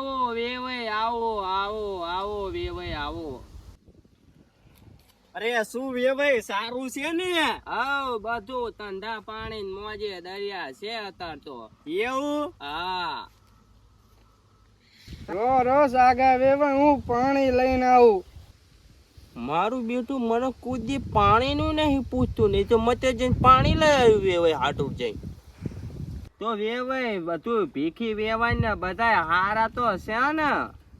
આવો વેવાઈ આવો આવો આવો વેવાઈ આવો. અરે શું વેવાઈ સારું છે ને? આવ બધું ધંધા પાણી મોજે દરિયા છે અત્યાર તો. એવું? હા. રો રસ આગા વેવાય હું પાણી લઈને આવું. મારું બેટું મને કુદી પાણીનું નહીં પૂછતું નહીં તો મતે જઈને પાણી લઈ આવ્યું વેવાય હાટું જઈ તો વેવાય બધું ભીખી વેવાય ને બધા હારા તો છે ને.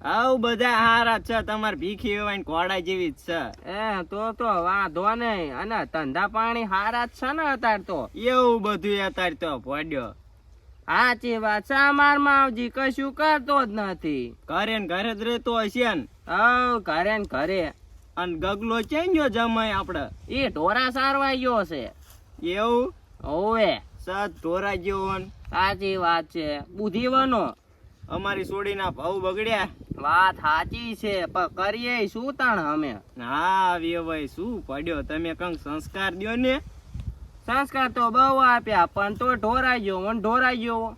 આવ બધા હારા છે તમારે ભીખી વેવાય ઘોડા જેવી જ છે. એ તો તો વાંધો નહીં. અને ધંધા પાણી હારા જ છે ને અત્યારે તો. એવું બધું અત્યારે તો પડ્યો સાચી વાત છે અમાર માવજી કશું કરતો જ નથી. ઘરે ને ઘરે જ રહેતો હશે ને. હવ ઘરે ને ઘરે. અને ગગલો ગયો જમાય આપડે? એ ઢોરા સારવાઈ ગયો છે. એવું? ઓવે સત ઢોરા સાચી વાત છે. બુદ્ધિવાનો. અમારી સોડીના ભાવ બગડ્યા. વાત સાચી છે પણ કરીએ શું તાણ અમે? હા વેવાઈ શું પડ્યો? તમે કંઈક સંસ્કાર દ્યો ને. સંસ્કાર તો બહુ આપ્યા પણ તો ઢોરાઈ ગયો મને ઢોરાઈ ગયો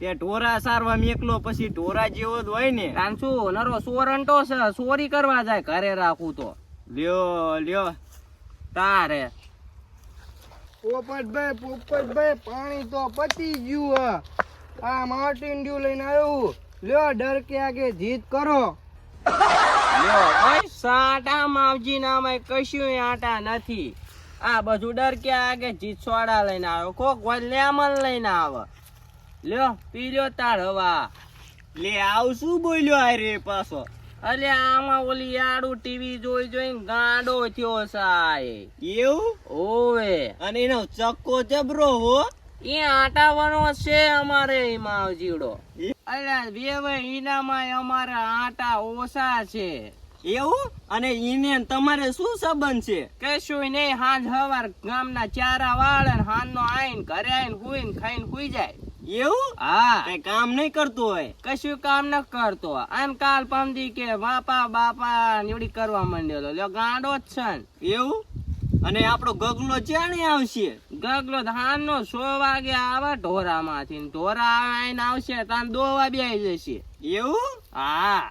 તે ઢોરા સારવા મેકલો પછી ઢોરા જેવો જ હોય ને. કારણ શું નરો સોરંટો છે ચોરી કરવા જાય ઘરે રાખું તો. લ્યો લ્યો. તારે. પોપટભાઈ પોપટભાઈ, પાણી તો પતી ગયું આ માર્ટિન ડ્યુ લઈને આવ્યું લ્યો ડર કે આગે જીત કરો. સાટા માવજી નામે કશું આટા નથી. આ બધું ડર કે આગે જીત સોડા લઈને આવ્યો. કોક લેમન લઈને આવે. લ્યો, પી લ્યો તાર હવા. લે, આવ શું બોલ્યો આ રે પાછો? અલે આમાં ઓલી આડું ટીવી જોઈ જોઈને ગાંડો થયો સાય એવું? ઓવે. અને એનો ચક્કો જબરો હો. એ આટાવાનો છે અમારે માવજીડો અલ્યા વેવે ઈનામાં અમારા આટા ઓછા છે. એવું? અને ઈને તમારે શું સંબંધ છે? કશું નહીં હાંજ હવાર ગામના ચારા વાળ ને હાંજનો આઈને ઘરે આઈન હુઈન ખાઈને હુઈ જાય. એવું? હા. કઈ કામ નહીં કરતું હોય? કશું કામ ન કરતો આમ કાલ પમદી કે બાપા બાપા નીવડી કરવા માંડેલો. લ્યો ગાંડો જ છે ને. એવું? અને આપણો ગગલો ચાણે આવશે? ગગલો ધાનનો સો વાગે આવે ઢોરામાંથી. ને ઢોરા આવીને આવશે તાન દોવા બે જશે. એવું? હા.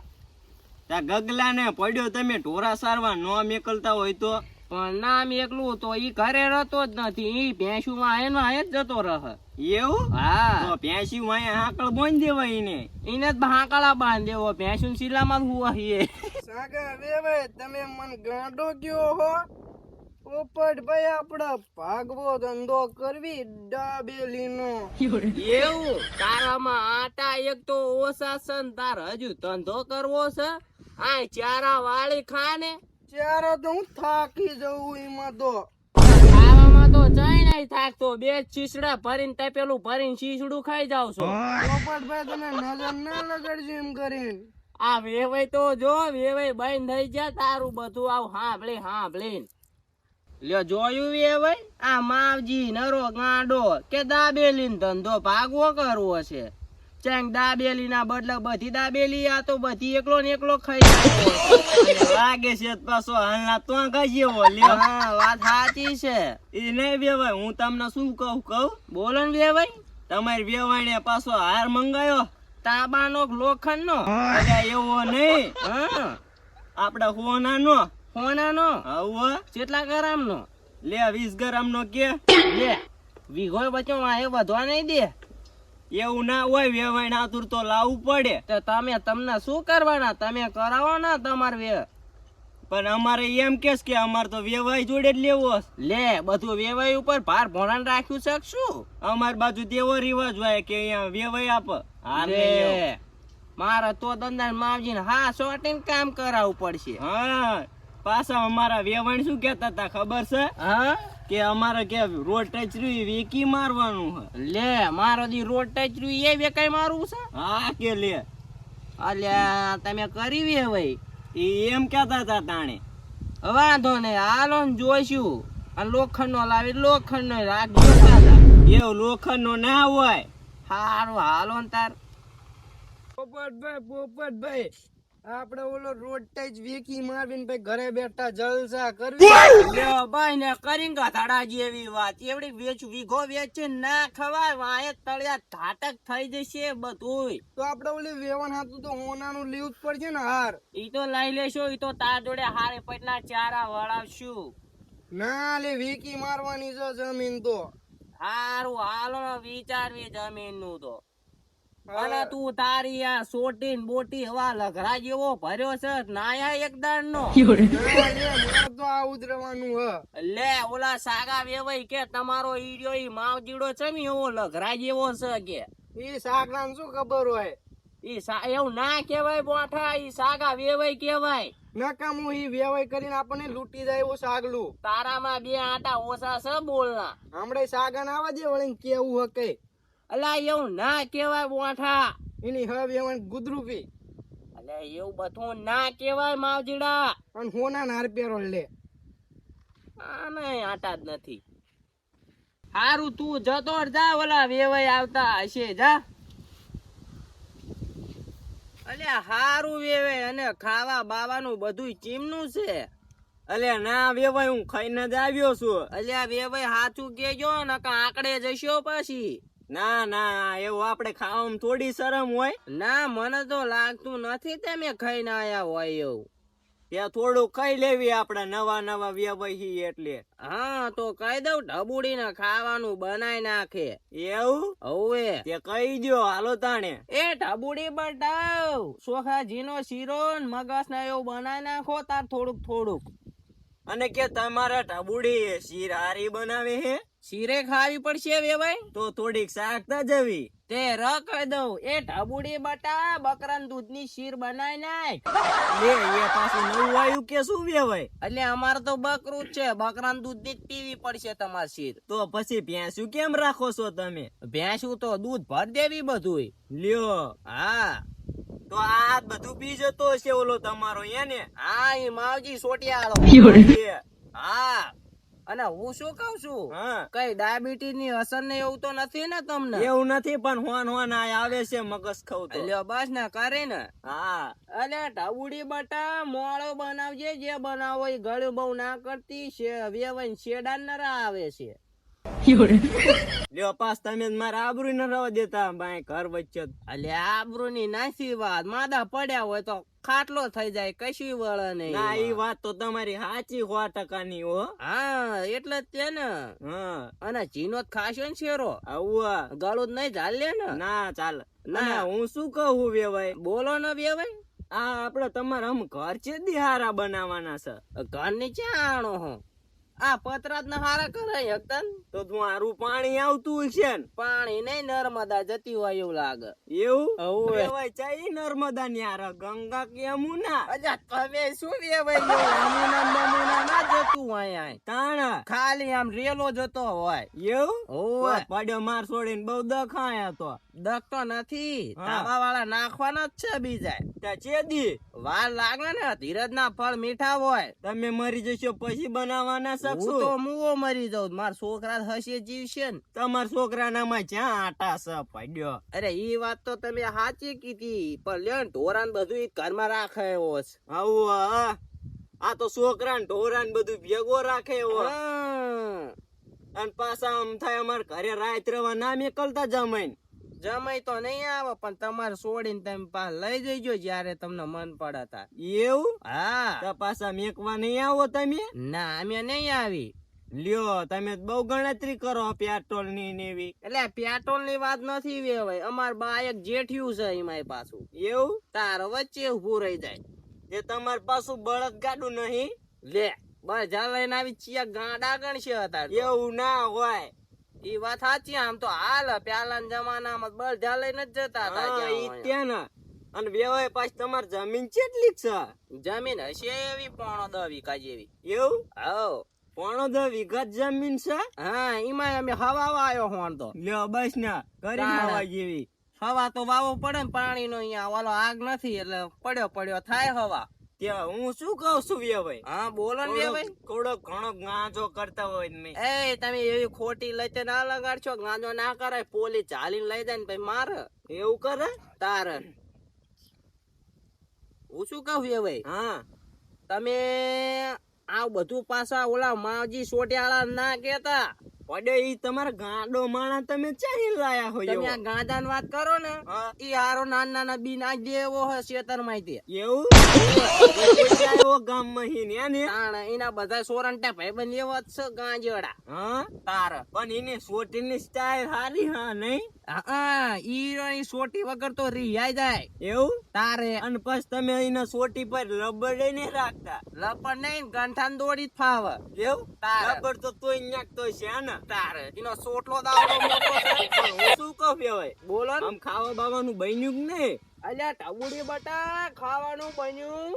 ત્યાં ગગલા ને પડ્યો તમે ઢોરા સારવા ન મેકલતા હોય તો? પણ નામ એકલું તો ઈ ઘરે રહેતો જ નથી. ઈ ભેંસુમાં એનો એ જ જતો રહે. એવું? હા. તો ભેંસી વાયા હાકળ બોન દેવાય એને. એને જ ભાંકળા બાંધ દેવો. ભેંસું શીલામાં હુવા હીએ સાગા વેવાય તમે મન ગાંડો કયો હો? પોપટભાઈ આપણે ભાગવો ધંધો કરવી ડાબેલીનો. એવું? તારામાં આટા એક તો ઓછા છે તાર હજુ ધંધો કરવો છે. આ ચારા વાળી ખાને. ચારા તો હું થાકી જવું એમાં તો. તો જઈ નહીં થાકતો બે ચીસડા ભરીને તે પેલું ભરીને ચીસડું ખાઈ જાવ છો. પોપટભાઈ તમે નજર ના લગાડજો એમ કરીને. આ વેવાય તો જો વેવાય બંધ થઈ જા તારું બધું આવ હાંભળી હાંભળીને લ્યો જોયું વેવાય? આ માવજી નરો ગાંડો કે દાબેલી ધંધો ભાગવો કરવો છે? ચેંગ દાબેલી ના બદલે બધી દાબેલી આ તો બધી એકલો ને એકલો ખાઈ લાગે છે પાછો હાલના તો ગાજ્યો લ્યો. હા વાત સાચી છે. એ નહીં વેવાય હું તમને શું કહું કહું? બોલો ને વેવાઈ તમારી વેવાઈને પાછો હાર મંગાયો. તાબાનો લોખંડ નો એવો નહીં. હોના નો હોના નો આવો કેટલા ગ્રામ નો લે વીસ ગ્રામ નો કે. લે વીઘો બચ્ચો વાંહે વધવા નહીં દે. એવું ના હોય વેવાઈને આતુર તો લાવવું પડે. તો તમે તમને શું કરવાના? તમે કરાવો ના તમારે વે. પણ અમારે એમ કેસ કે અમારે તો વેવાઈ જોડે જ લેવો લે બધું વેવાઈ ઉપર ભાર ભણાન રાખ્યું છે શું? અમારી બાજુ તેવો રિવાજ હોય કે અહીંયા વેવાઈ આપ. અરે મારા મારે તો દંદાન માવજીને હા સોટીને કામ કરાવવું પડશે. હા. પાછા અમારા વેવણ શું કેતા હતા ખબર છે? હા? કે અમારે કે રોડ ટચરી વેકી મારવાનું હે લે મારો દી રોડ ટચરી એ વેકાઈ મારવું છે? હા કે લે. અલ્યા તમે કરી વેવાઈ ઈ એમ કેતા હતા તાણે. વાંધો નહીં હાલો ને જોઈશું. અને લોખંડ નો લાવી લોખંડ નો રાખજો એવું લોખંડ નો ના હોય. સારું હાલો ને તાર. પોપટભાઈ પોપટભાઈ આપણે ઓલો રોડ જ વેકી મારીને ભાઈ ઘરે બેઠા જલસા કરવી. લ્યો ભાઈ ને કરીંગા ગધાડા જેવી વાત. એવડી વેચ વીઘો વેચી ના ખવાય વાય તળિયા ધાટક થઈ જશે બધુંય. તો આપણે ઓલી વેવણ હાતું તો હોનાનું લેવું જ પડશે ને હાર. ઈ તો લઈ લેશો ઈ તો તાર જોડે હારે પેટલા ચારા વળાવશું. ના લે વેકી મારવાની છે જમીન તો. હારું હાલો વિચારવી જમીનનું તો. અને તું તારી આ સોટી બોટી હવા લઘરા જેવો ભર્યો છે નાયા એક દાડ નો લે, ઓલા સાગા વેવાઈ કે તમારો ઈડિયો ઈ માવજીડો છે ને એવો લઘરા જેવો છે કે? ઈ સાકરાને શું ખબર હોય? ઈ સા- એવું ના કેવાય બોઠા ઈ સાગા વેવાઈ કેવાય નકામું ઈ વેવાય કરીને આપણને લૂંટી જાય એવું સાગલું. તારામાં બે આટા ઓછા છે બોલના. હમણાં સાગન આવા દે વળી કેવું હકે? અલા એવું ના કહેવાય બોઠા એની હ વેવણ ગુદરૂપી. અલે એવું બધું ના કહેવાય માવજીડા. અને હોના નાર પેરો લે. આને આટા જ નથી. હારું તું જતો જા ઓલા વેવાય આવતા હશે જા. અલે હારું વેવે અને ખાવા બાવાનું બધું ચીમનું છે. અલે ના વેવાય હું ખાઈને જ આવ્યો છું. અલ્યા વેવાય સાચું કેજો નકા આંકડે જશો પછી. ના ના એવું આપણે ખાવામાં થોડી શરમ હોય. ના મને તો લાગતું નથી તમે ખાઈને આયા હોય એવું. ત્યાં થોડું ખાઈ લેવી આપણે નવા નવા વ્યવહી એટલે. હા તો કહી દઉં ઢબુડીને ખાવાનું બનાવી નાખે. એવું? હવે. તે કહી દો હાલો તાણે. એ ઢબુડી બટાવ સોખાજીનો શીરો ને મગસ ને એવું બનાવી નાખો તાર થોડુંક થોડુંક. અને કે તમારા ઢબુડી શીર હારી બનાવે હે? શીરે ખાવી પડશે વેવાઈ તો થોડીક શાકતા જવી. તે ર કહી દઉં. એ ઢબુડી બટા બકરાના દૂધની શીર બનાવી નાખ લે એ પાછું નવું આવ્યું કે શું વેવાય એટલે અમારે તો બકરું જ છે. બકરાના દૂધની જ પીવી પડશે તમારે શીર. તો પછી ભેંસું કેમ રાખો છો તમે? ભેંસું તો દૂધ ભર દેવી બધુંય. લ્યો. હા. તો આ બધું પી જતો હશે ઓલો તમારો એને હા એ માવજી સોટિયાળો હા. અને હું શું કઉ છું? હા. કઈ ડાયાબિટીસની અસર ને એવું તો નથી ને તમને? એવું નથી પણ હોન હોન આ આવે છે મગજ ખાવ તો. લ્યો બસ ને કરે ને. હા. અલે ઢબુડી બટા મોળો બનાવજે જે બનાવો એ ગળ્યું બહુ ના કરતી છે વેવાઈ શેડા નરા આવે છે. લ્યો પાસ તમે મારા આબરૂ ન રવા દેતા ભાઈ ઘર વચ્ચે. અલે આબરૂ ની નાસી વાત માદા પડ્યા હોય તો ખાટલો થઈ જાય કશું વળે નહીં ના એ વાત તો તમારી સાચી સો ટકાની હો. હા એટલે જ તે ને. અને ચીનો જ ખાશો ને શેરો. આવું ગળું જ નહીં ચાલે ને. ના ચાલ. ના. ના હું શું કહું વેવાય? બોલો ને વેવાય. આ આપડે તમારા આમ ઘર છે દિહારા બનાવવાના છે. ઘરની ક્યાં આણો હું. આ પતરાત ને હારા કરે હકતન તો મારું પાણી આવતું હશે ને. પાણી નઈ નર્મદા જતી હોય એવું લાગે. એવું? હોવે. વેવાય નર્મદા ની હારે ગંગા કે યમુના? અજા તમે શું વેવાઈ યમુના નમૂના ના જતું હોય આય. તાણ? ખાલી આમ રેલો જતો હોય. એવું? હોવે પડ્યો માર છોડીને બહુ દખાયા તો. દખતો નથી. તાવા વાળા નાખવાના જ છે બીજા. ત્યાં ચેદી? વાર લાગે ને ધીરજ ના ફળ મીઠા હોય. તમે મરી જશો પછી બનાવવાના શકશો તો હું મરી જાઉં. મારા છોકરા હશે જીવશે ને. તમારા છોકરા માં જ્યાં આટા સ પડ્યો. અરે ઈ વાત તો તમે સાચી કીધી. પણ લ્યો ને ઢોરાન બધું ઈ ઘરમાં રાખે એવો છે. આવું આ તો છોકરા ને ઢોરાન ને બધું ભેગો રાખે એવો અને પાછા આમ થાય અમાર ઘરે રાત રહેવા નામ એકલતા જમાઈન. જમાઈ તો નહીં આવે પણ તમારે છોડીને તમે પા લઈ જઈજો જયારે તમને મન પડે તાર. એવું? હા. તો પાછા મેકવા નહીં આવો તમે? ના અમે નહીં આવી. લ્યો તમે બહુ ગણતરી કરો પેટ્રોલની ને એવી. એટલે પેટ્રોલની વાત નથી વેવાય. અમાર બા એક જેઠિયું છે એમાં પાછું. એવું? તાર વચ્ચે ઉભું રહી જાય. તે તમાર પાછું બળદ ગાડું નહીં? લે બસ જા લઈને આવી ચિયા ગાડા ગણશે હતા એવું ના હોય. ઈ વાત સાચી આમ તો હાલ પેલા જમાનામાં બળ જા લઈને જ જતા હતા ઈ ત્યાં ના. અને વેવાય પાછી તમારી જમીન કેટલી છે? જમીન હશે એવી પોણો દસ વીઘા જેવી. એવું? હવ. પોણો દસ વીઘા જમીન છે? હા એમાં અમે હવા વાયો હોણ તો. લ્યો બસ ના. કરી હવા જેવી. હવા તો વાવો પડે ને પાણી નો અહીંયા ઓલો આગ નથી એટલે પડ્યો પડ્યો થાય હવા. ત્યાં હું શું કહું છું વેવાય હા બોલો ને ભાઈ. થોડો ઘણો ગાંજો કરતા હોય ને એ તમે એવી ખોટી લઈ ના લગાડશો ગાંજો ના કરાય પોલીસ ચાલીને લઈ જાય ને ભાઈ માર. એવું કરે? તાર. હું શું કહું ભાઈ? હા. તમે આ બધું પાછા ઓલા માવજી સોટિયાળા ના કેતા પડે ઈ તમારા ગાંડો માણા તમે ચાહી લાયા હોય. તમે આ ગાંધાની વાત કરો ને ઈ હારો નાના નાના બી નાખ દેવો હે શેતરમાંથી એવું? કોઈ ગામ ગામમાં ને? ને એના બધા સોરંટા ભાઈબંધ એવા જ છે ગાંજોડા હા? તાર. પણ એને સોટીની સ્ટાઈલ હારી હા નહીં? હા ઈ સોટી વગર તો રિહાઈ જાય. એવું? તારે. અને પછી તમે એના સોટી પર રબડે નહીં રાખતા? લપડ નહીં ગંઠાન દોડી જ ફાવે. એવું? રબર તો તોય ન્યાક તોય છે ને? તારે. એનો સોટલો દાવડો મોટો છે. હું શું કહું ભાઈ બોલો ને. આમ ખાવા બાવાનું બન્યું નહીં? અલ્યા ટાબુડી બટા ખાવાનું બન્યું?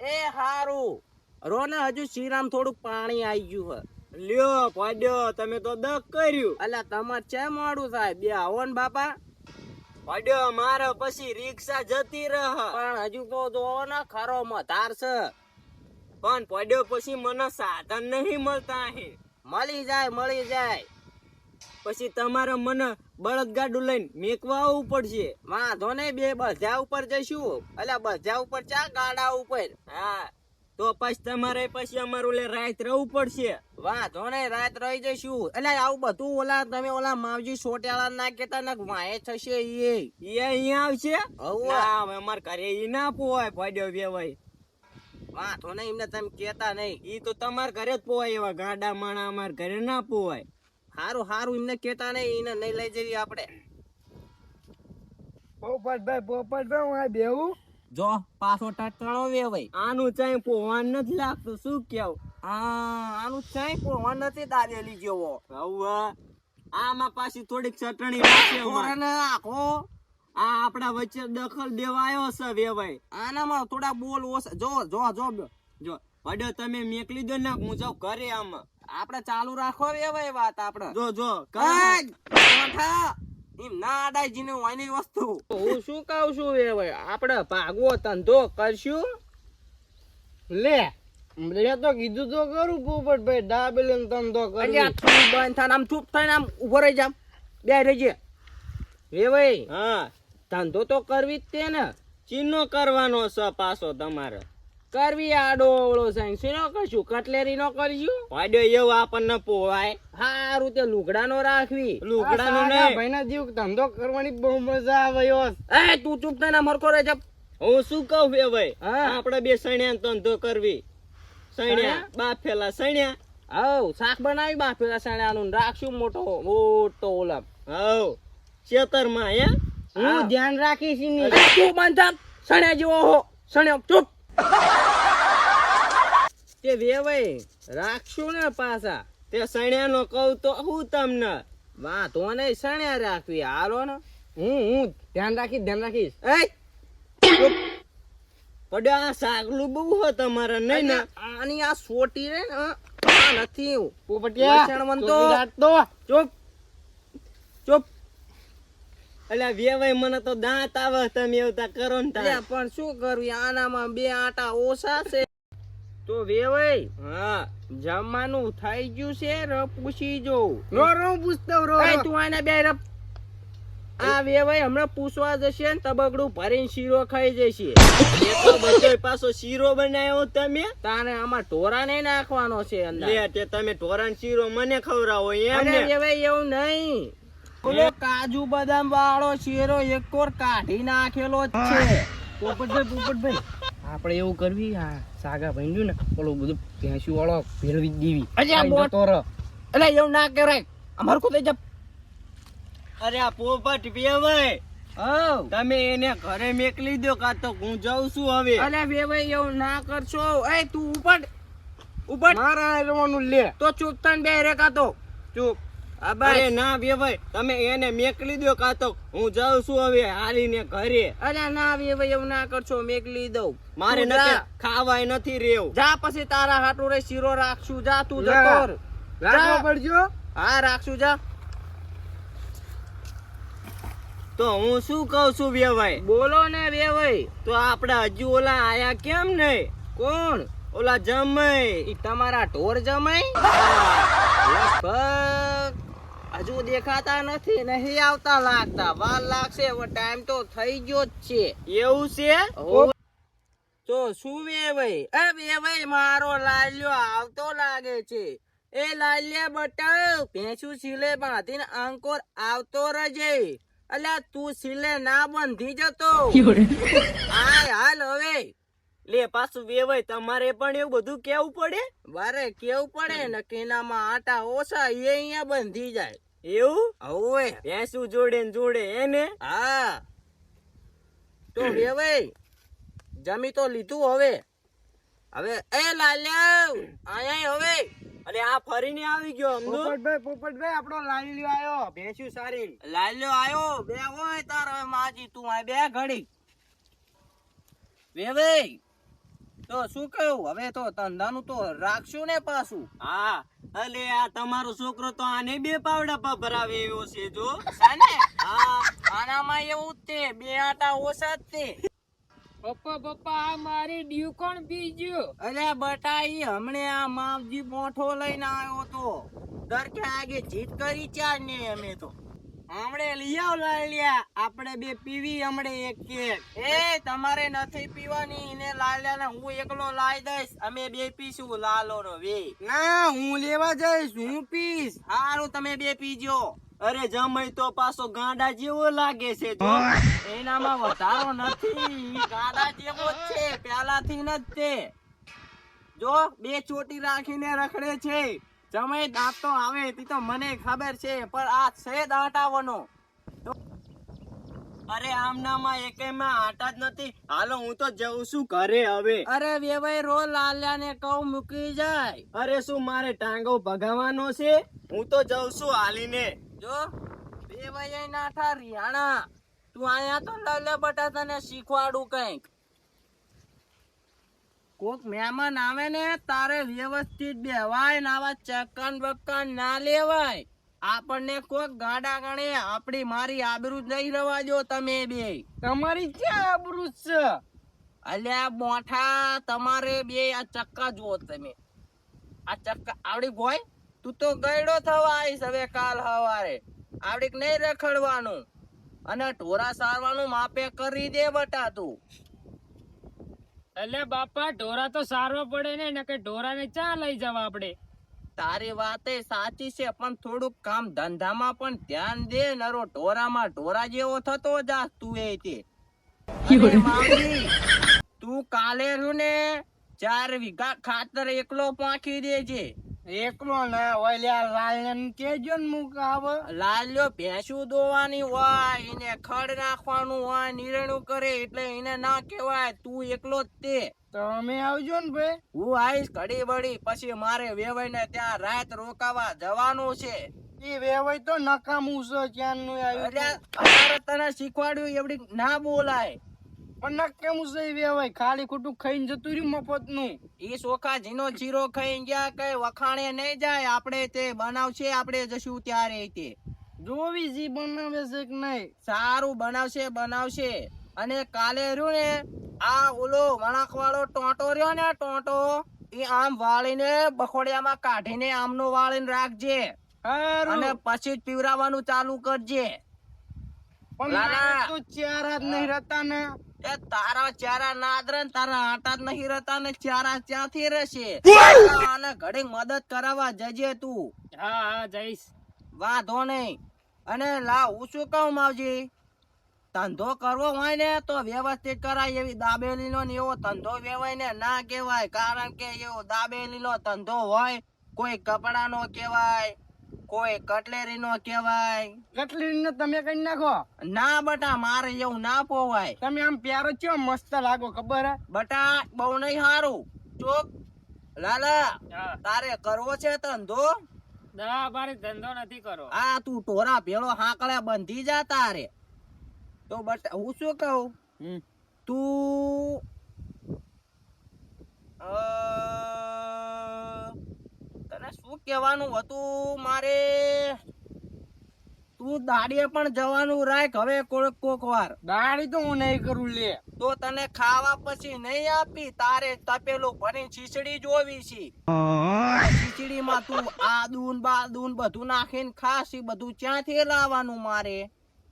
એ હારું. રોને હજુ શ્રીરામ થોડુંક પાણી આવી ગયું હે. લ્યો પાડ્યો તમે તો દક કર્યું. અલ્યા તમારે છે મોડું થાય? બે આવો ને બાપા. પાડ્યો મારે પછી રિક્ષા જતી રહ. પણ હજુ તો જોવો ને ખરો મધાર છે. પણ પડ્યો પછી મને સાધન નહીં મળતા અહીં. મળી જાય મળી જાય. પછી તમારે મને બળદગાડું લઈને મેકવા આવવું પડશે. વાંધો નહીં બે બધા ઉપર જઈશું. અલ્યા બધા ઉપર ચા ગાડા ઉપર. હા. તો પછી તમારે પછી અમારું લે રાત રહેવું પડશે. વાંધો નહીં રાત રહી જઈશું. એટલે આવું બધું ઓલા તમે ઓલા માવજી સોટેલા ના કેતા ને વાંહે થશે એ. એ અહીંયા આવશે? હોવે. અમારે ઘરે ઈ ના પોવાય પડ્યો વેવાય. વાંધો નહીં એમને તમે કેતા નહીં. ઈ તો તમાર ઘરે જ પોવાય એવા ગાડા માણા અમાર ઘરે ના પોવાય. સારું સારું એમને કેતા નહીં એને નહીં લઈ જઈએ આપણે. પોપટભાઈ પોપટભાઈ હું આ બેહું? જો પાછો ટટણો વેવાય આનું ચાય પોવાન નથી લાગતું શું કેવું આ આનું ચાઈ પોવાન નથી દાદેલી જેવો. હવે આમાં પાછી થોડીક ચટણી નાખી. આખો આ આપડા વચ્ચે દખલ દેવાયો છે વેવાય આનામાં થોડા બોલ ઓછા. જો જો જો જો. પડ્યો તમે મેકલી દો ને હું જાઉં ઘરે આમાં. આપણે ચાલુ રાખો વેવાય વાત આપણે. જો જો એય, મોઠા, એમ ના અડાય જીને વાયની વસ્તુ. હું શું કહું છું એ ભાઈ આપણે ભાગવો ધંધો કરશું. લે લે તો કીધું તો કરું પોપટભાઈ ડાબેલી ધંધો અલ્યા કરી તું બંધ થા આમ ચૂપ થઈને આમ ઊભો રહી જા. બે રહેજે. એ ભાઈ હા. ધંધો તો કરવી જ તે ને. ચીનો કરવાનો છે પાછો તમારે. કરવી આડો ઓળો સાઈન શેનો કરશું? કટલેરી નો કરશું? પડ્યો એવું આપણને પોવાય હારું તે લુગડા નો રાખવી લુગડાનું નહીં. ભાઈ ના જીવ ધંધો કરવાની બહુ મજા આવે એ તું ચૂપ થઈને હરખો રહી હું શું કહું બે ભાઈ. આપણે બે સણ્યા ધંધો કરવી. સણ્યા સણ્યા? બાફેલા સણ્યા. હવ શાક બનાવી બાફેલા નું રાખશું મોટો મોટો ઓલમ. હવ ખેતરમાં હે? હું ધ્યાન રાખીશની તું બંધ સણ્યા જેવો હો. સણ્યો ચૂપ. તે વેવાય રાખશું ને પાછા. તે સણ્યાનો કહું તો હું તમને. વાંધો નહીં સણ્યા રાખવી. હાલો ને. હું હું ધ્યાન રાખીશ ધ્યાન રાખીશ. એ પડ્યો આ સાગલું બહુ હો તમારે નહીં ને? આની આ સોટી રે ને નથી પોપટિયા. ચૂપ ચૂપ. એટલે વેવાય મને તો દાંત આવે તમે એવું કરો ને. પણ શું કરવી આનામાં બે આટા ઓછા છે. તો વેવાય હા. જમવાનું થઈ ગયું છે ર પૂછી જો રો રો પૂછતો રો તું આને બે રપ આ વેવાય હમણાં પૂછવા જશે ને તબકડું ભરીને શીરો ખાઈ જશે. એ તો બધો પાછો શીરો બનાવ્યો તમે? તારે આમાં ઢોરા નહીં નાખવાનો છે અંદર. તે તમે ઢોરા શીરો મને ખવડાવો એમ વેવાય એવું નહીં. ઓલો કાજુ બદામ વાળો શેરો એકોર કાઢી નાખેલો છે. પોપટભાઈ પોપટભાઈ આપણે એવું કરવી આ સાગા ભાઈ ને ઓલું બધું ભેંસી વાળો ભેળવી દેવી. એટલે એવું ના કરાય. અમારું ખુદ થઈ અરે આ પોપટ હવ. તમે એને ઘરે મેકલી દો કાં તો હું જાઉં છું હવે. અરે ભાઈ એવું ના કરશો. એ તું ઉપર ઉપર મારા રહેવાનું લે. તો ચૂપ થઈને બે રે કાતો ચૂપ. આ અરે ના ના ભાઈ તમે એને મેકલી દો કાં તો હું જાઉં છું હવે હાલીને ઘરે. અરે ના વેવાય એવું ના કરશો મેકલી દઉં. મારે તું નથી ખાવાય નથી રેવ. જા પછી તારા હાટુ રે શીરો રાખશું. જા તું જા. જતો રહે. પડજો. હા રાખશું જા. તો હું શું કહું છું વેવાય બોલો ને વેવાય તો આપણે હજુ ઓલા આયા કેમ નહીં કોણ? ઓલા જમય ઈ તમારા ઢોર જમય લગભગ હજુ દેખાતા નથી નહીં આવતા લાગતા. વાર લાગશે હવે ટાઈમ તો થઈ ગયો જ છે. એવું છે? તો શું વેવાઈ એ વેવાઈ મારો લાલ્યો આવતો લાગે છે. એ લાલ્યા બટાવ ભેંસું સિલે બાંધીને અંકોર આવતો રહેજે. અલ્યા તું સિલે ના બંધી જતો. હા હાલ હવે. લે પાછું વેવાય તમારે પણ એવું બધું કેવું પડે? વારે કેવું પડે ને કે એનામાં આટા ઓછા એ અહીંયા બંધી જાય. એવું? હવે ભેંસું જોડે ને જોડે એને હા. તો વેવાઈ જમી તો લીધું હવે. હવે એ લાલ્યા અહીંયા હવે. અરે આ ફરીને આવી ગયો અમદુ પોપટભાઈ પોપટભાઈ આપણો લાલ્યો આવ્યો ભેંસું સારી લાલ્યો આવ્યો બે હોય તાર હવે માજી તું આ બે ઘડી. વેવાઈ તો શું કહ્યું? હવે તો ધંધાનું તો રાખશું ને પાછું. હા અલે આ તમારો છોકરો તો આને બે પાવડા પર ભરાવે એવો છે જો. સાને? હા. આનામાં એવું જ તે બે આટા ઓછા જ તે. પપ્પા પપ્પા આ મારી ડ્યુ કોણ બીજું? અરે બટા ઈ હમણે આ માવજી મોઠો લઈને આવ્યો તો. દર કે આગે જીત કરી ચાર ને અમે તો. હમણે લઈ આવ લાલ્યા આપણે બે પીવી હમણે એક કેક. એ તમારે નથી પીવાની. એને લાલિયા ને હું એકલો લાવી દઈશ. અમે બે પીશું લાલો નો વે ના હું લેવા જઈશ. હું પીશ. સારું તમે બે પીજો. અરે જમાઈ તો પાછો ગાંડા જેવો લાગે છે એનામાં વધારો નથી. ગાંડા જેવો જ છે. પહેલાથી ન જ તે. જો બે ચોટી રાખીને રખડે છે. સમય દાંત તો આવે તે તો મને ખબર છે પણ આ છે દાંટાવાનો અરે આમનામાં એકેમાં આટા જ નથી. હાલો હું તો જઉં છું ઘરે હવે. અરે વેવાઈ રો લાલ્યા ને કહું મૂકી જાય. અરે શું મારે ટાંગો ભગાવાનો છે? હું તો જઉં છું હાલીને. જો વેવાઈ નાઠા રિયાણા તું આયા તો લાલ્યા બટા તને શીખવાડું કંઈક. કોક મહેમાન આવે ને, તારે વ્યવસ્થિત બેવાય ને આવા ચકન બકન ના લેવાય. આપણને કોક ગાડા ગણે આપડી મારી આબરૂ નહીં રવા જો તમે બે. તમારી ક્યાં આબરૂ છે? અલ્યા, મોઠા, તમારે બે, આ ચક્કા જુઓ તમે. આ ચક્કા, આવડી ગોય? તું તો ગયડો થવા આવીશ હવે કાલ હવારે આવડીક નહીં રખડવાનું. અને ઢોરા સારવાનું માપે કરી દે બટા તું. એટલે બાપા ઢોરા તો સારવા પડે ને નકે ઢોરા ને ચા લઈ જવા આપડે. તારી વાત સાચી છે પણ થોડુંક કામ ધંધામાં પણ ધ્યાન દે નરો ઢોરામાં ઢોરા જેવો થતો જા તું એ તે. તું કાલે ને ચાર વીઘા ખાતર એકલો પાંખી દેજે. એકલો ના હોય લે લાલ ને કેજો ને મુક આવે. લાલ્યો ભેંસું દોવાની હોય એને ખડ નાખવાનું હોય નિરણું કરે એટલે એને ના કહેવાય તું એકલો જ તે. તમે આવજો ને ભાઈ. હું આવીશ ઘડી બળી પછી મારે વેવાઈને ત્યાં રાત રોકાવા જવાનું છે. એ વેવાય તો નકામું છે ક્યાંનું આવ્યું તને શીખવાડ્યું એવડી ના બોલાય. પણ નકામું છે એ વેવાય? ખાલી ખોટું ખાઈને જતું રહ્યું મફતનું ઈ સોખા જીનો જીરો ખાઈ ગયા કઈ વખાણે નહીં જાય. આપણે તે બનાવશે આપણે જશું ત્યારે તે. જોવી જી બનાવે છે કે નહીં. સારું બનાવશે બનાવશે. અને કાલે રહ્યું ને આ ઓલો વણાક વાળો ટોટો રહ્યો ને ટોટો એ આમ વાળીને બખોડિયામાં કાઢીને આમનો વાળીને રાખજે. અને પછી જ પીવરાવાનું ચાલુ કરજે. પણ. તો ચારા જ નહીં રહેતા ને. એ તારા ચારા નાદરે ને તારા આટા જ નહીં રહેતા ને ચારા ત્યાંથી રહેશે. અને ઘડી મદદ કરાવવા જજે તું. હા હા જઈશ. વાંધો નહીં. અને લા હું શું કહું માવજી? ધંધો કરવો હોય ને તો વ્યવસ્થિત કરાય એવી દાબેલી નો એવો ધંધો વેવાય ને ના કહેવાય. કારણ કે એવો દાબેલી નો ધંધો હોય કોઈ કપડા નો કહેવાય કોઈ કટલેરી નો કેવાય કટલેરી નો તમે કઈ નાખો? ના બટા મારે એવું ના પોવાય. તમે આમ પ્યારો છો મસ્ત લાગો ખબર હે? બટા બહુ નહીં સારું ચોક. લાલા તારે કરવો છે ધંધો? ના મારે ધંધો નથી કરો આ તું ટોરા ભેળો હાંકળે બંધી જા તારે. તો બટ હું શું કહું? હમ. તું અ, કહેવાનું હતું મારે તું દાડીએ પણ જવાનું રાખ હવે કોક કોક વાર. દાડી તો હું નહીં કરું લે. તો તને ખાવા પછી નહીં આપી તારે તપેલું ભરી ખીચડી જોવી છે. ખીચડીમાં તું આદુન બાદુન બધું નાખીને ખાશી બધું ક્યાંથી લાવવાનું મારે?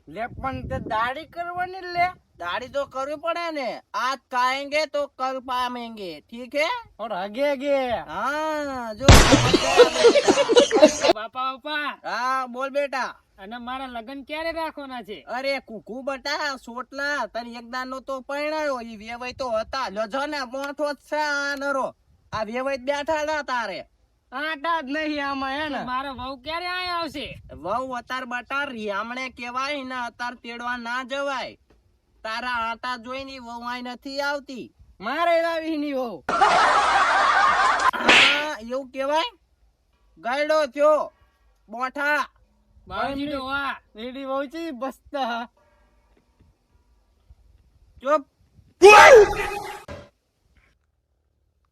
લે પણ તે દાડી કરવાની લે. દાડી તો કરવી પડે ને. આજ ખાએંગે તો કર પામેંગે. ઠીક હે? ઓર હગે હા જો. હા બોલ બેટા. અને મારા લગ્ન ક્યારે રાખવાના છે? અરે કુકુ બટા સોટલા તને એકદાન નો તો પરણાયો ઈ વેવાય તો હતા. લજો ને મોઠો છે આ નરો. આ વેવાય બેઠા ના તારે. આટા જ નહીં આમાં હે ને? મારો વહુ ક્યારે આયા આવશે? વહુ અતાર બટા રીયામણે કેવાય ને અતાર તેડવા ના જવાય. તારા આટા જોઈને વહુ આય નથી આવતી. મારે લાવી ની વહુ. હા એવું કેવાય ગાયડો થયો. બોઠા. બાવજી ડોહા રેડી બહુ બસતા ચૂપ.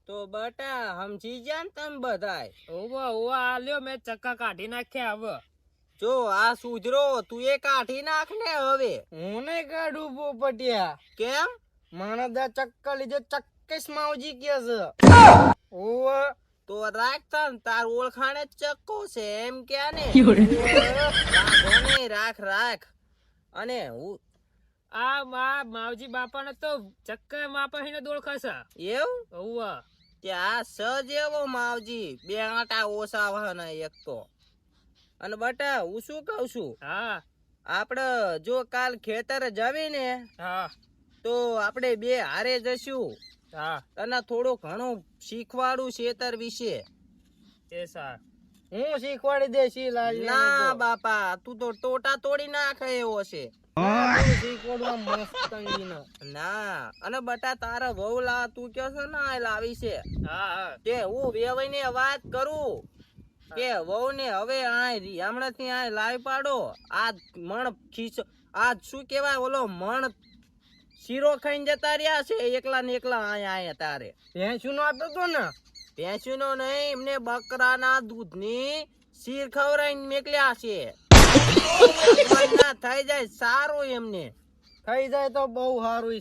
તો બટા સમજી જા ને તમે બધાય? ઓવા ઓવા આલ્યો મેં ચક્કા કાઢી નાખ્યા હવે. જો આ સુધરો તું એ કાઢી નાખ ને હવે. હું ને કાઢું પોપટિયા. કેમ? માણસ ચક્કા લીધે ચક્કસ માવજી કે છે. ઓવે તો રાખતા ને તાર ઓળખાણે ચક્કો છે એમ ક્યાં ને રાખો રાખ રાખ. અને હું આ મા માવજી બાપાને તો ચક્ક માપા હિને દોડખાશે. એવું? કે આ સજ એવો માવજી બે આટા ઓછા વાહન એક તો. અને બટા હું શું કઉ છું? હા. આપડે જો કાલ ખેતર જવી ને હા. તો આપણે બે હારે જશું. હા. તને થોડું ઘણું શીખવાડું શેતર વિશે. એ હું શીખવાડી દે શી ના બાપા તું તો ટોટા તોડી નાખે એવો છે. ના અને બટા તારા વહુ લા તું કયો છો ને આ લાવી છે? તે હું. વેવાઈ ને વાત કરું? કે વહુ ને હવે આ હમણાં થી આ લાવી પાડો. આ મણ ખીચ આ શું કેવાય ઓલો મણ શીરો ખાઈને જતા રહ્યા છે. એકલા ને એકલા આયા આયા તારે. ભેંસું નો આપતો તો ને. ભેંસું નો નહીં એમને બકરાના દૂધની શીર ખવડાવીને મેકલ્યા છે. થઈ જાય સારું એમને. થઈ જાય તો બહુ સારું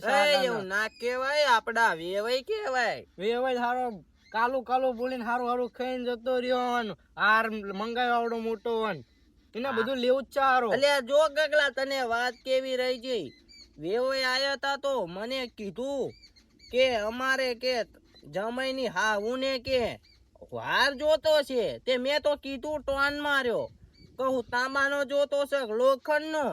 એવું ના કેવાય આપડા વેવાય કેવાય વેવાય સારો કાલું કાલું બોલીને સારું સારું ખાઈને જતો રહ્યો હાર મંગાવ્યો આવડો મોટો. એને બધું લેવું જ સારું અલ્યા જો ગગલા તને વાત કેવી રહી ગઈ? વેવાઈ આવ્યા હતા તો મને કીધું કે અમારે કે જમાઈની હા હું કે વાર જોતો છે તે મેં તો કીધું ટોન માર્યો. કહું તાંબાનો જોતો છે લોખંડનો.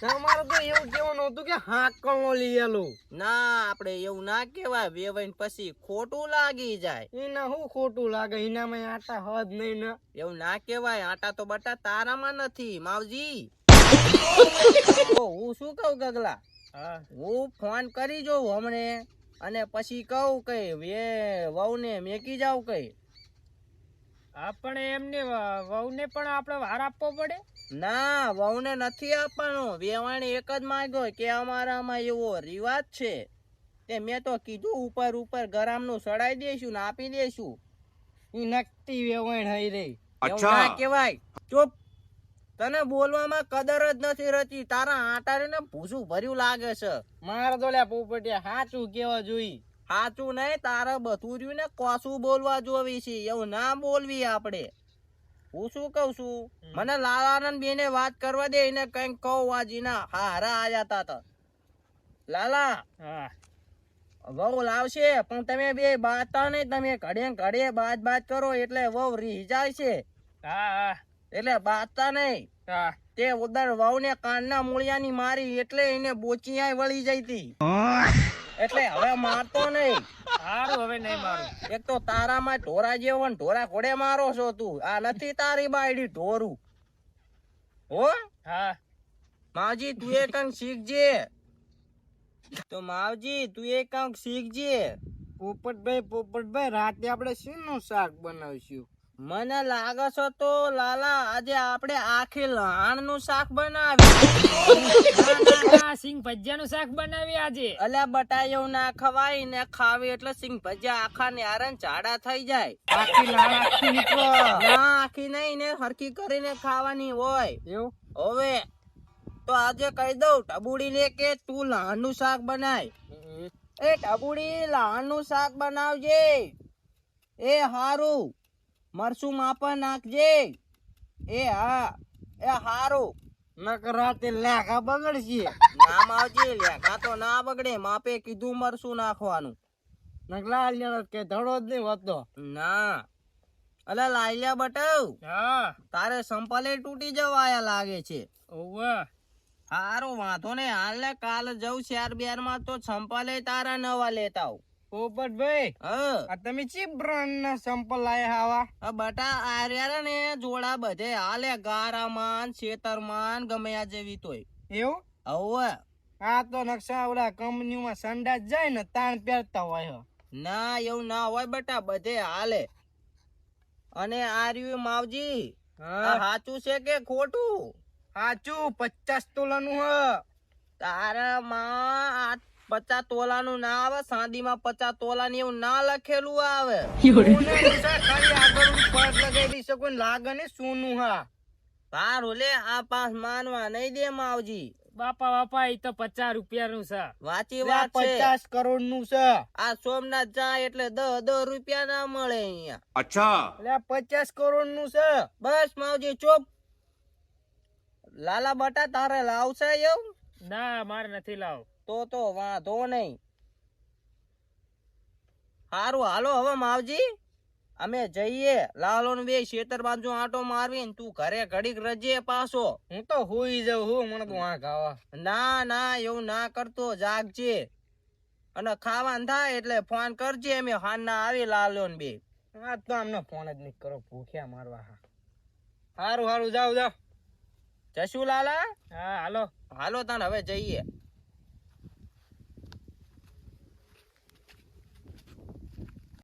તમારે તો એવું કેવું હતું કે હાકણો લીયેલું. ના આપણે એવું ના કેવાય વેવાઈ પછી ખોટું લાગી જાય. એના શું ખોટું લાગે? એનામાં આટા હદ નહીં ને. એવું ના કેવાય આટા તો બટા તારામાં નથી માવજી. હું શું કહું ગગલા? હું. ફોન કરી જોઉં હમણે અને પછી કહું કઈ વે વહુને મેકી જાવ કઈ. આપણે એમને વહુને પણ આપણે વાર આપવો પડે? ના વહુને નથી આપવાનો. વેવાણી એક જ માંગ્યો કે અમારામાં એવો રિવાજ છે. તે મેં તો કીધું ઉપર ઉપર ગરમનું સડાઈ દેશું ને આપી દેશું. ઈ વેવાણ હઈ રહી કેવાય ચૂપ. તને બોલવામાં કદર જ નથી રહેતી તારા આટારે ને ભૂસું ભર્યું લાગે છે. મારે લ્યા પોપટિયા સાચું કેવા જોઈ. સાચું નહીં તારે બધું રહ્યું ને કોસું બોલવા જોવી છે. એવું ના બોલવી આપણે. હું શું કઉ છું? મને લાલાનંદ બેને વાત કરવા દે એને કંઈક કહું. વાજીના હારા આયા તા તો. લાલા હા. વહુ લાવશે પણ તમે બે બાતા નહીં. તમે ઘડે ઘડે બાદ બાત કરો એટલે વહુ રીહ જાય છે. હા હા. એટલે બાતા નહીં. તે ઉદર વહુ ને કાનના મૂળિયાની મારી એટલે એને બોચિયા વળી જાય તી એટલે હવે મારતો નહીં. સારું હવે નહીં મારું. એક તો તારામાં ઢોરા જેવો ને ઢોરા ઘોડે મારો છો તું. આ નથી તારી બાયડી ઢોરું. હો? હા. માવજી તું એ કંઈક શીખજે. તો માવજી તું એ કંઈક શીખજે. પોપટભાઈ પોપટભાઈ રાતે આપણે શેનું શાક બનાવીશું? મને લાગે છે તો લાલા આજે આપણે આખી લાણનું શાક બનાવી સિંગ ભજીયા નું શાક બનાવી આજે. અલ્યા બટાયો ના ખવાય ને ખાવી એટલે સિંગ ભજીયા આખા ને આરણ ચાડા થઈ જાય. આખી લાળ આખી નીકળો ના આખી નહીં ને હરકી કરીને ખાવાની હોય. એવું? હવે તો આજે કહી દઉં ટબુડી લે કે તું લાહણનું શાક બનાય. એ ટબુડી લાહણનું શાક બનાવજે. એ હારું. મરસું માપા નાખજે. એ હા એ હારું. નકર રાતે લાખા બગડશે. ના આવજે લેખા તો ના બગડે. માપે કીધું મરસું નાખવાનું. નકલા લ્યો કે ધડો જ નહીં હોતો. ના. અલે લાઈલા બટવ હા. તારે સંપલે તૂટી જવાયા લાગે છે. ઓવે. હારું વાંધો ને હાલ કાલ જઉં શેર બેરમાં તો સંપલે તારા નવા લેતા આવું. પોપટભાઈ હા. તમે ચી બ્રાન્ડ ના સેમ્પલ લાયા આવા બટા આર્યા ને જોડા બધે હાલે ગારામાન છેતરમાન ગમે આ જેવી તોય. એવું? હવે આ તો નકશા ઓલા કંપનીમાં સંડાસ જાય ને તાણ પહેરતા હોય. ના એવું ના હોય બટા બધે હાલે. અને આર્યું માવજી સાચું છે કે ખોટું? સાચું પચાસ તોલાનું હ. તારા માં પચાસ તોલાનું ના આવે સાંદીમાં પચાસ તોલાની એવું ના લખેલું આવે. લગાવી શકો લાગે ને સોનું હા. લે આ પાસ માનવા નહીં દે માવજી. બાપા બાપા એ તો પચાસ રૂપિયા નું છે. વાંચી વાત પચાસ કરોડનું છે. આ સોમનાથ જા એટલે દસ દસ રૂપિયા ના મળે અહીંયા. એટલે પચાસ કરોડનું છે. બસ માવજી ચોપ. લાલા બટા તારે લાવશે એવું? ના મારે નથી લાવ. તો તો વાંધો નહીં. સારું હાલો હવે માવજી. અમે જઈએ. લાલો ને બે શેતર બાજુ આટો મારવી ને તું ઘરે ઘડીક રજે પાછો. હું તો હુઈ જઉં હું મને તું આ ખાવા ના ના એવું ના કરતો જાગજે. અને ખાવાનું થાય એટલે ફોન કરજે અમે હાના આવી લાલો ને બે. આ તો આમને ફોન જ નહીં કરો ભૂખ્યા મારવા હા. સારું સારું જાવ જાવ જશું લાલા? હા હાલો. હાલો તને હવે જઈએ.